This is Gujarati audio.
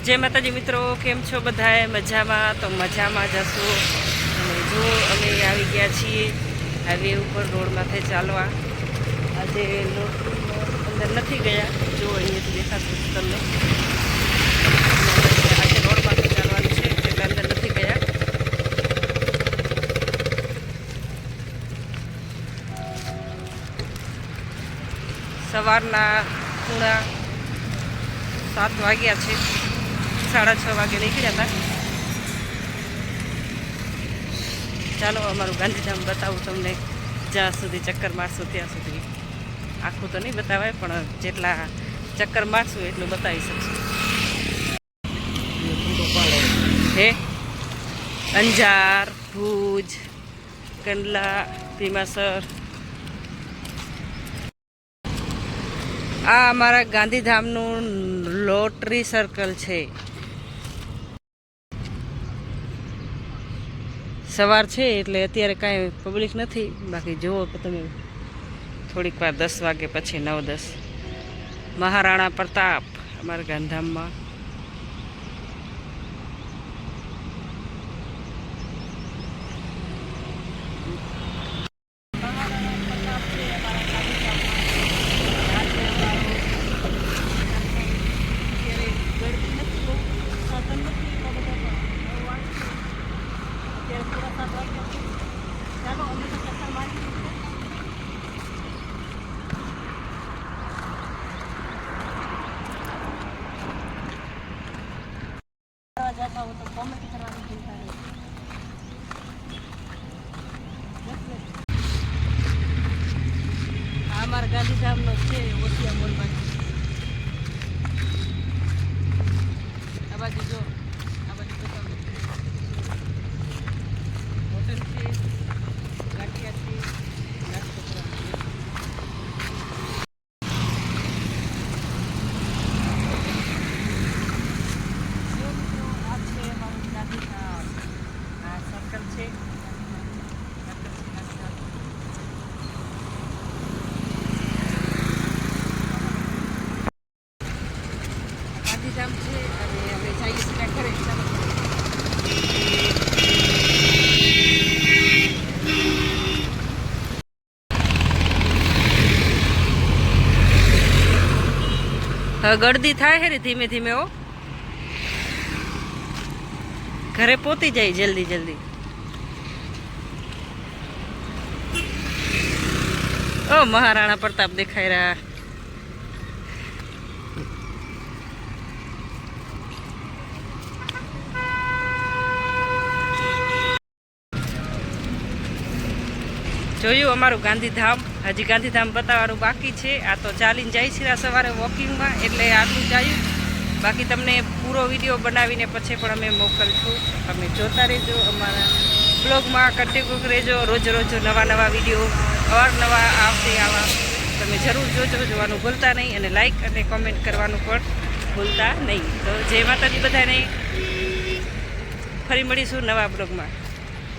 જય માતાજી મિત્રો, કેમ છો બધાએ મજામાં? તો મજામાં જશો અને જો અમે આવી ગયા છીએ હાઈવે ઉપર રોડ માથે ચાલવા. આજે અંદર નથી ગયા. જો અહીંયાથી દેખાતું તમને. આજે રોડ માથે ચાલવાનું છે, એટલે અંદર નથી ગયા. સવારના પૂણા સાત વાગ્યા છે. સાડા છ વાગે નીકળ્યા હતા. ચાલો, અમારું ગાંધીધામ બતાવું તમને. જ્યાં સુધી ચક્કર મારશું, ત્યાં સુધી. આખું તો નહીં બતાવાય, પણ જેટલા ચક્કર મારશું, એટલું બતાવી શકશું. હે? અંજાર, ભુજ, કંડલા, ભીમાસર. આ અમારા ગાંધીધામનું લોટરી સર્કલ છે. સવાર છે એટલે અત્યારે કાંઈ પબ્લિક નથી. બાકી જુઓ કે તમે થોડીક વાર દસ વાગે પછી નવ દસ. મહારાણા પ્રતાપ અમારા ગાંધીધામમાં જતા હો તો કોમેન્ટ કરવાનું ભૂલતા નહીં આ અમારા ગાંધીધામનો છે ઓસિયા મોલમાં આ બાજુ જો આ બાજુ બતાવું હોટલ છે ગાંઠિયા છે નાસ્તો કરવાનો છે. જો મિત્રો, આ છે અમારું ગાંધીધામ. આ સર્કલ છે સર્કલ છે ગાંધીધામ. ગાંધીધામ છે અને અમે જઈએ છીએ ઘરે ગળદી થાય છે ધીમે ધીમે ઓ ઘરે પહોંચી જાય જલ્દી જલ્દી. ઓ મહારાણા પ્રતાપ દેખાઈ રહ્યા. જોયું અમારું ગાંધીધામ? હજી ગાંધીધામ બતાવવાનું બાકી છે. આ તો ચાલીને જાય છે સવારે વોકિંગમાં એટલે આટલું જાયું. બાકી તમને પૂરો વીડિયો બનાવીને પછી પણ અમે મોકલશું. તમે જોતા રહેજો અમારા બ્લોગમાં કન્ટિન્યુ રહેજો. રોજ રોજ નવા નવા વીડિયો અવારનવા આવશે આવા. તમે જરૂર જોજો, જોવાનું ભૂલતા નહીં અને લાઇક અને કોમેન્ટ કરવાનું પણ ભૂલતા નહીં. તો જય માતાજી બધાને. ફરી મળીશું નવા બ્લોગમાં.